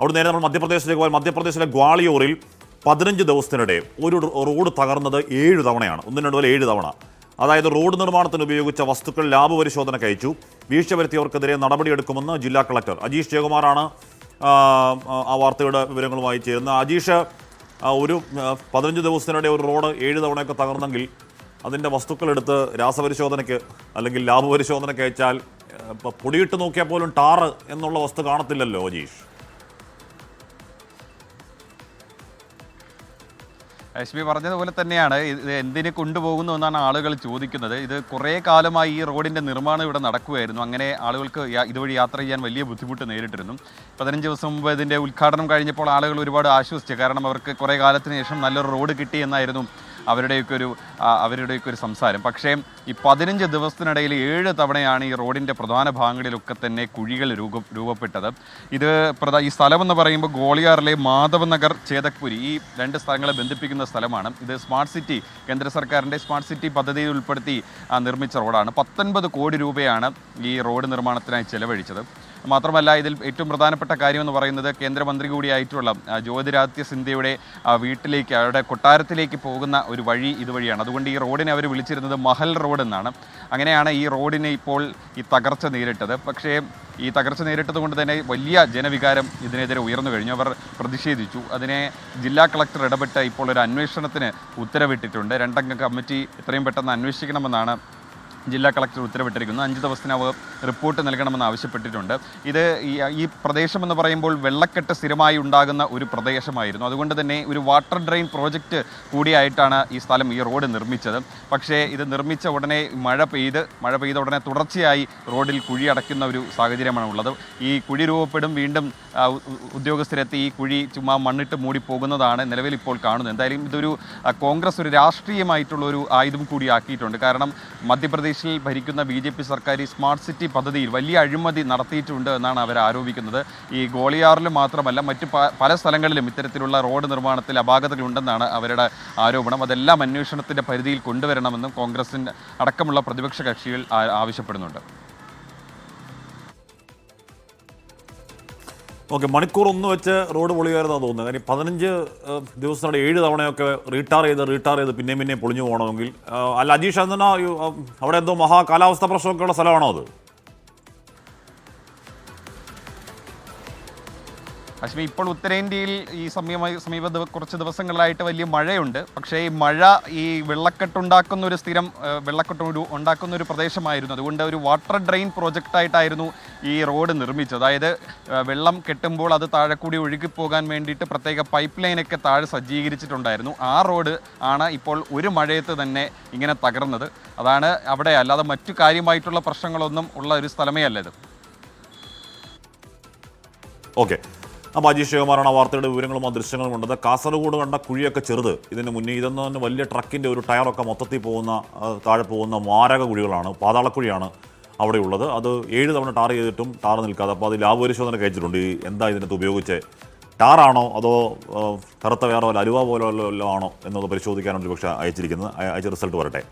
അവിടെ നേരെ നമ്മൾ മധ്യപ്രദേശിലേക്ക് പോയാൽ മധ്യപ്രദേശിലെ ഗ്വാളിയോറിൽ പതിനഞ്ച് ദിവസത്തിനിടെ ഒരു റോഡ് തകർന്നത് ഏഴ് തവണയാണ്. ഒന്നും രണ്ടു പോലെ ഏഴ് തവണ. അതായത് റോഡ് നിർമ്മാണത്തിന് ഉപയോഗിച്ച വസ്തുക്കൾ ലാബ് പരിശോധന കഴിച്ചു. വീഴ്ച വരുത്തിയവർക്കെതിരെ നടപടിയെടുക്കുമെന്ന് ജില്ലാ കളക്ടർ. അജീഷ് ജയകുമാറാണ് ആ, വാർത്തയുടെ വിവരങ്ങളുമായി ചേരുന്നത്. അജീഷ് ഒരു പതിനഞ്ച് ദിവസത്തിനിടെ ഒരു റോഡ് ഏഴ് തവണയൊക്കെ തകർന്നെങ്കിൽ അതിന്റെ വസ്തുക്കളെടുത്ത് രാസപരിശോധനയ്ക്ക് അല്ലെങ്കിൽ ലാബ് പരിശോധനയ്ക്ക് അയച്ചാൽ പൊടിയിട്ട് നോക്കിയാൽ പോലും ടാറ് എന്നുള്ള വസ്തു കാണത്തില്ലല്ലോ അജീഷ്. രശ്മി പറഞ്ഞതുപോലെ തന്നെയാണ്. ഇത് എന്തിന് കൊണ്ടുപോകുന്നു എന്നാണ് ആളുകൾ ചോദിക്കുന്നത്. ഇത് കുറേ കാലമായി ഈ റോഡിന്റെ നിർമ്മാണം ഇവിടെ നടക്കുകയായിരുന്നു അങ്ങനെ ആളുകൾക്ക് ഇതുവഴി യാത്ര ചെയ്യാൻ വലിയ ബുദ്ധിമുട്ട് നേരിട്ടിരുന്നു. പതിനഞ്ച് ദിവസം മുമ്പ് ഇതിന്റെ ഉദ്ഘാടനം കഴിഞ്ഞപ്പോൾ ആളുകൾ ഒരുപാട് ആശ്വസിച്ചു. കാരണം അവർക്ക് കുറേ കാലത്തിന് ശേഷം നല്ലൊരു റോഡ് കിട്ടി എന്നായിരുന്നു അവരുടെയൊക്കെ ഒരു അവരുടെയൊക്കെ ഒരു സംസാരം. പക്ഷേ ഈ പതിനഞ്ച് ദിവസത്തിനിടയിൽ ഏഴ് തവണയാണ് ഈ റോഡിന്റെ പ്രധാന ഭാഗങ്ങളിലൊക്കെ തന്നെ കുഴികൾ രൂപ രൂപപ്പെട്ടത്. ഇത് പ്രധാ ഈ സ്ഥലം എന്ന് പറയുമ്പോൾ ഗോളിയാറിലെ മാധവ് നഗർ ചേതക്പുരി ഈ രണ്ട് സ്ഥലങ്ങളെ ബന്ധിപ്പിക്കുന്ന സ്ഥലമാണ്. ഇത് സ്മാർട്ട് സിറ്റി കേന്ദ്ര സർക്കാരിന്റെ സ്മാർട്ട് സിറ്റി പദ്ധതിയിൽ ഉൾപ്പെടുത്തി നിർമ്മിച്ച റോഡാണ്. പത്തൊൻപത് കോടി രൂപയാണ് ഈ റോഡ് നിർമ്മാണത്തിനായി ചെലവഴിച്ചത്. മാത്രമല്ല ഇതിൽ ഏറ്റവും പ്രധാനപ്പെട്ട കാര്യമെന്ന് പറയുന്നത് കേന്ദ്രമന്ത്രി കൂടിയായിട്ടുള്ള ജ്യോതിരാദിത്യ സിന്ധ്യയുടെ വീട്ടിലേക്ക് അവരുടെ കൊട്ടാരത്തിലേക്ക് പോകുന്ന ഒരു വഴി ഇതുവഴിയാണ്. അതുകൊണ്ട് ഈ റോഡിനെ അവർ വിളിച്ചിരുന്നത് മഹൽ റോഡ് എന്നാണ്. അങ്ങനെയാണ് ഈ റോഡിനെ ഇപ്പോൾ ഈ തകർച്ച നേരിട്ടത്. പക്ഷേ ഈ തകർച്ച നേരിട്ടത് കൊണ്ട് തന്നെ വലിയ ജനവികാരം ഇതിനെതിരെ ഉയർന്നു കഴിഞ്ഞു. അവർ പ്രതിഷേധിച്ചു. അതിനെ ജില്ലാ കളക്ടർ ഇടപെട്ട് ഇപ്പോൾ ഒരു അന്വേഷണത്തിന് ഉത്തരവിട്ടിട്ടുണ്ട്. രണ്ടംഗ കമ്മിറ്റി എത്രയും പെട്ടെന്ന് അന്വേഷിക്കണമെന്നാണ് ജില്ലാ കളക്ടർ ഉത്തരവിട്ടിരിക്കുന്നു. അഞ്ച് ദിവസത്തിനകം റിപ്പോർട്ട് നൽകണമെന്ന് ആവശ്യപ്പെട്ടിട്ടുണ്ട്. ഇത് ഈ പ്രദേശം എന്ന് പറയുമ്പോൾ വെള്ളക്കെട്ട് സ്ഥിരമായി ഉണ്ടാകുന്ന ഒരു പ്രദേശമായിരുന്നു. അതുകൊണ്ട് തന്നെ ഒരു വാട്ടർ ഡ്രെയിൻ പ്രോജക്റ്റ് കൂടിയായിട്ടാണ് ഈ സ്ഥലം ഈ റോഡ് നിർമ്മിച്ചത്. പക്ഷേ ഇത് നിർമ്മിച്ച ഉടനെ മഴ പെയ്ത് മഴ പെയ്ത ഉടനെ തുടർച്ചയായി റോഡിൽ കുഴി അടയ്ക്കുന്ന ഒരു സാഹചര്യമാണ് ഉള്ളത്. ഈ കുഴി രൂപപ്പെടും വീണ്ടും ഉദ്യോഗസ്ഥരെത്തി ഈ കുഴി ചുമ്മാ മണ്ണിട്ട് മൂടി പോകുന്നതാണ് നിലവിൽ ഇപ്പോൾ കാണുന്നത്. എന്തായാലും ഇതൊരു കോൺഗ്രസ് ഒരു രാഷ്ട്രീയമായിട്ടുള്ള ഒരു ആയുധം കൂടിയാക്കിയിട്ടുണ്ട്. കാരണം മധ്യപ്രദേശിൽ ഭരിക്കുന്ന ബി ജെ പി സർക്കാർ ഈ സ്മാർട്ട് സിറ്റി പദ്ധതിയിൽ വലിയ അഴിമതി നടത്തിയിട്ടുണ്ട് എന്നാണ് അവർ ആരോപിക്കുന്നത്. ഈ ഗോളിയാറിൽ മാത്രമല്ല മറ്റ് പല സ്ഥലങ്ങളിലും ഇത്തരത്തിലുള്ള റോഡ് നിർമ്മാണത്തിൽ അപാകതകളുണ്ടെന്നാണ് അവരുടെ ആരോപണം. അതെല്ലാം അന്വേഷണത്തിന്റെ പരിധിയിൽ കൊണ്ടുവരണമെന്നും കോൺഗ്രസിന്റെ അടക്കമുള്ള പ്രതിപക്ഷ കക്ഷികൾ ആവശ്യപ്പെടുന്നുണ്ട്. ഓക്കെ മണിക്കൂർ ഒന്ന് വെച്ച് റോഡ് പൊളിയായിരുന്നാണ് തോന്നുന്നത്. കാര്യം പതിനഞ്ച് ദിവസത്തിനോട് ഏഴ് തവണയൊക്കെ റീട്ടയർ ചെയ്ത് റീട്ടയർ ചെയ്ത് പിന്നെയും പിന്നെയും പൊളിഞ്ഞു പോകണമെങ്കിൽ അല്ല അജീഷ് എന്നാ അവിടെ എന്തോ മഹാ കാലാവസ്ഥ പ്രശ്നമൊക്കെയുള്ള സ്ഥലമാണോ അത്? അശ്മി ഇപ്പോൾ ഉത്തരേന്ത്യയിൽ ഈ സമീപ സമീപ കുറച്ച് ദിവസങ്ങളിലായിട്ട് വലിയ മഴയുണ്ട്. പക്ഷേ ഈ മഴ ഈ വെള്ളക്കെട്ടുണ്ടാക്കുന്ന ഒരു സ്ഥിരം വെള്ളക്കെട്ട് ഉണ്ടാക്കുന്ന ഒരു പ്രദേശമായിരുന്നു. അതുകൊണ്ട് ഒരു വാട്ടർ ഡ്രെയിൻ പ്രോജക്റ്റായിട്ടായിരുന്നു ഈ റോഡ് നിർമ്മിച്ചത്. അതായത് വെള്ളം കെട്ടുമ്പോൾ അത് താഴെ കൂടി ഒഴുകിപ്പോകാൻ വേണ്ടിയിട്ട് പ്രത്യേക പൈപ്പ് ലൈനൊക്കെ താഴെ സജ്ജീകരിച്ചിട്ടുണ്ടായിരുന്നു. ആ റോഡ് ആണ് ഇപ്പോൾ ഒരു മഴയത്ത് തന്നെ ഇങ്ങനെ തകർന്നത്. അതാണ് അവിടെ അല്ലാതെ മറ്റു കാര്യമായിട്ടുള്ള പ്രശ്നങ്ങളൊന്നും ഉള്ള ഒരു സ്ഥലമേ അല്ല ഇത്. ഓക്കെ. അപ്പോൾ അജീഷ് ശിവകുമാറാണ് ആ വാർത്തയുടെ വിവരങ്ങളും ആ ദൃശ്യങ്ങളും കാസർഗോഡ് കണ്ട കുഴിയൊക്കെ ചെറുത്. ഇതിന് മുന്നേ ഇതെന്ന് തന്നെ വലിയ ട്രക്കിന്റെ ഒരു ടയറൊക്കെ മൊത്തത്തിൽ പോകുന്ന താഴെ പോകുന്ന മാരക കുഴികളാണ് പാതാളക്കുഴിയാണ് അവിടെയുള്ളത് അത് ഏഴ് തവണ ടാർ ചെയ്തിട്ടും ടാർ നിൽക്കാതെ. അപ്പോൾ അത് ലാഭ പരിശോധന കഴിച്ചിട്ടുണ്ട്. ഈ എന്താ ഇതിനകത്ത് ഉപയോഗിച്ച് ടാറാണോ അതോ കറുത്ത വേറെ അലുവ പോലെ ആണോ എന്നത് പരിശോധിക്കാനാണ് ഒരു പക്ഷേ അയച്ചിരിക്കുന്നത് അയച്ച റിസൾട്ട് വരട്ടെ.